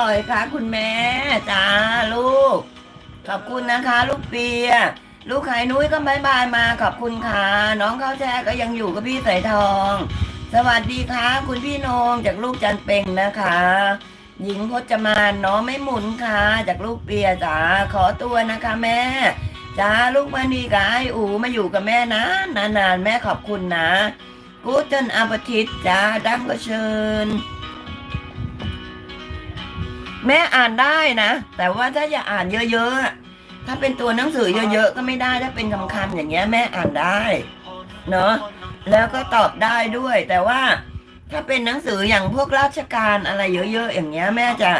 ร่อยคะคุณแม่จ้าลูก ขอบคุณนะคะ ลูกเปีย ลูกไข่นุ้ยก็บายบายมาขอบคุณค่ะ น้องข้าวแช่ก็ยังอยู่กับพี่สายทอง สวัสดีค่ะ คุณพี่นงจากลูกจันเป็งนะคะ หญิงพจมานน้องไม่หมุนค่ะ จากลูกเปียจ๋าขอตัวนะคะแม่จ้าลูกมานีกับไออูมาอยู่กับแม่นะนานๆแม่ขอบคุณนะกูเจนอาปทิตจ้าดังก็เชิญ แม่อ่านได้นะ แต่ว่าถ้าอย่าอ่านเยอะๆ ถ้าเป็นตัวหนังสือเยอะๆ ก็ไม่ได้ถ้าเป็นคำๆอย่างเงี้ยแม่อ่านได้เนาะแล้วก็ตอบได้ด้วย แต่ว่าถ้าเป็นหนังสืออย่างพวกราชการอะไรเยอะๆ อย่างเงี้ยแม่จะ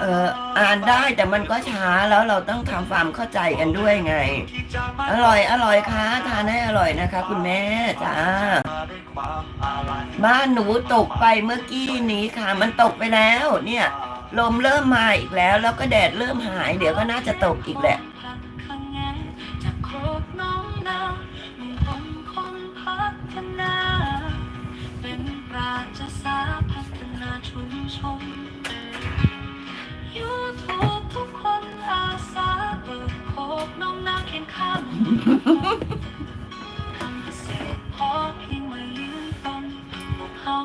เอ่ออ่านได้แต่มันก็ช้าแล้วเราต้องทำความเข้าใจกันด้วยไง อร่อยอร่อยค่ะทานให้อร่อยนะคะ คุณแม่จ้าบ้านหนูตกไปเมื่อกี้นี้ค่ะ มันตกไปแล้วเนี่ย ลมเริ่มมาอีกแล้ว แล้วก็แดดเริ่มหาย เดี๋ยวก็น่าจะตกอีกแหละจากโคกน้องนาลุงพลคนพัฒนาเป็นปราชญาสาพัฒนาชุมชนยูทูบทุกคนอาสาเปิดโคกน้องนาเคียงข้างทำเกษตรพอเพียงมายืนต้นพวกเขา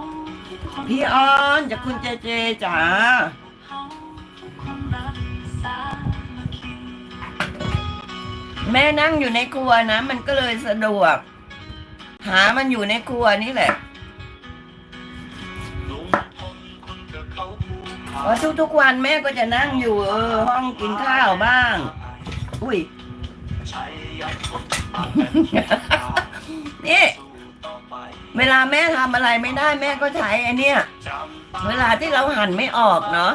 ทุกคนพี่ออนจากคุณเจเจจ๋า แม่นั่งอยู่ในครัวนะ มันก็เลยสะดวก หามันอยู่ในครัวนี่แหละเพราะทุกๆวันแม่ก็จะนั่งอยู่เออห้องกินข้าวบ้าง อุ้ยนี่เวลาแม่ทำอะไรไม่ได้แม่ก็ใช้ไอเนี่ยเวลาที่เราหั่นไม่ออกเนาะ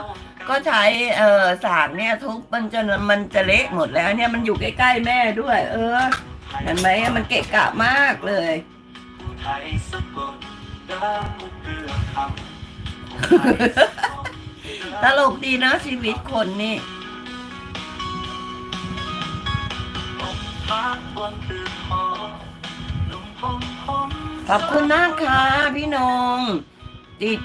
ก็ใช้เอ่อสากเนี่ยทุบมันจะมันจะเละหมดแล้วเนี่ยมันอยู่ใกล้ๆแม่ด้วย เออเห็นไหมมันเกะกะมากเลยตลกดีนะชีวิตคนนี่ขอบคุณมากค่ะพี่นงติด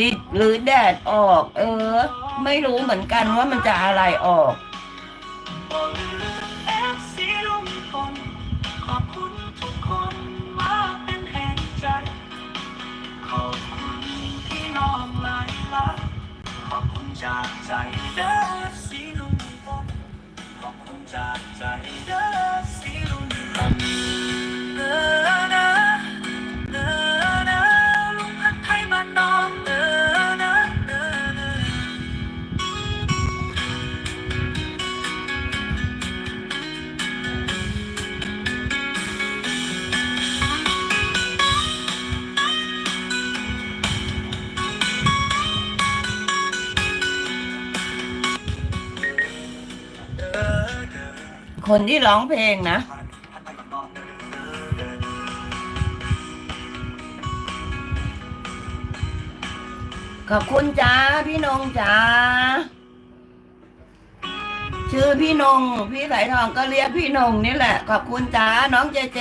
ดิหรือแดดออก เออ ไม่รู้เหมือนกันว่ามันจะอะไรออก ขอบคุณทุกคนมาเป็นแห่งใจ ขอบคุณที่น้อมไหลายรักขอบคุณจากใจเด้อ คนที่ร้องเพลงนะ ขอบคุณจ้าพี่นงจ้าชื่อพี่นง พี่สายทองก็เรียกพี่นงนี่แหละ ขอบคุณจ้าน้องเจเจ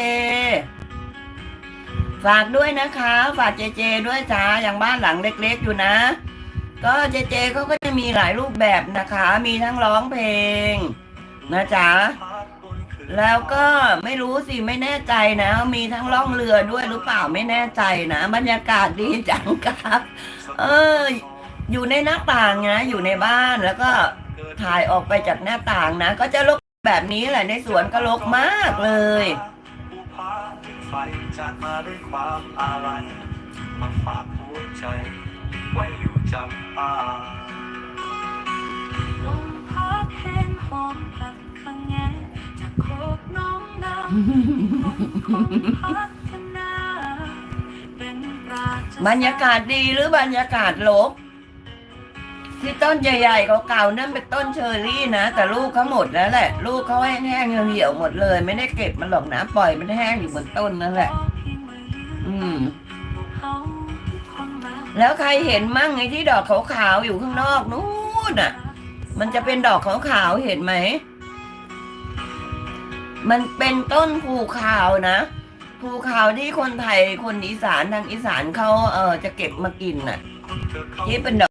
ฝากด้วยนะคะ ฝากเจเจ ด้วยจ้าอย่างบ้านหลังเล็ก ๆ อยู่นะ ก็เจเจเขาก็จะมีหลายรูปแบบนะคะ มีทั้งร้องเพลง นะจ๊ะ แล้วก็ไม่รู้สิไม่แน่ใจนะ มีทั้งล่องเรือด้วยหรือเปล่าไม่แน่ใจนะ บรรยากาศดีจังครับ เออ อยู่ในหน้าต่างนะอยู่ในบ้านแล้วก็ถ่ายออกไปจากหน้าต่างนะ ก็จะลกแบบนี้แหละในสวนก็ลกมากเลยไฟจากมาด้วยความอาลัยมาฝากหัวใจ ไว้อยู่จำปาลมพัดแห้งหอม บรรยากาศดีหรือบรรยากาศลบ ที่ต้นใหญ่ๆเก่าๆนั่นเป็นต้นเชอร์รี่นะ แต่ลูกเขาหมดแล้วแหละ ลูกเขาแห้งๆเหี่ยวๆหมดเลย ไม่ได้เก็บมันหรอกนะปล่อยมันแห้งอยู่บนต้นนั่นแหละ อืม แล้วใครเห็นมั่งไอ้ที่ดอกขาวๆอยู่ข้างนอกนู้นอะ มันจะเป็นดอกขาวๆเห็นไหม มันเป็นต้นภูขาวนะภูขาวที่คนไทยคนอีสานทางอีสานเขาเออจะเก็บมากินน่ะ ที่เป็นดอ